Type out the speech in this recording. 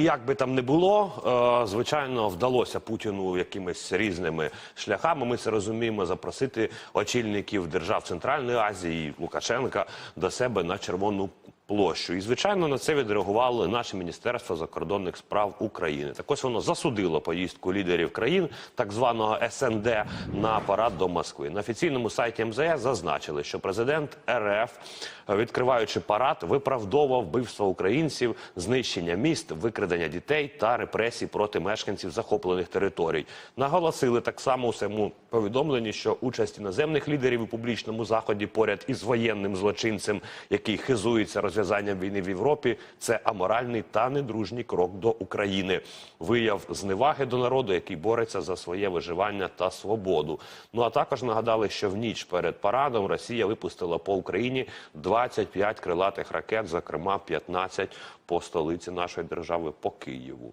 Як би там не було, е, звичайно, вдалося Путіну якимись різними шляхами. Ми це розуміємо запросити очільників держав Центральної Азії Лукашенка до себе на червону площу. І звичайно на це відреагували наше міністерство закордонних справ України. Так ось воно засудило поїздку лідерів країн так званого СНД на парад до Москви. На офіційному сайті МЗС зазначили, що президент РФ, відкриваючи парад, виправдовував вбивство українців, знищення міст, викрадення дітей та репресій проти мешканців захоплених територій. Наголосили так само у своєму повідомленні, що участь іноземних лідерів у публічному заході поряд із воєнним злочинцем, який хизується розв'язанням війни в Європі, це аморальний та недружній крок до України. Вияв зневаги до народу, який бореться за своє виживання та свободу. Ну а також нагадали, що в ніч перед парадом Росія випустила по Україні 25 крилатих ракет, зокрема 15 по столиці нашої держави по Києву.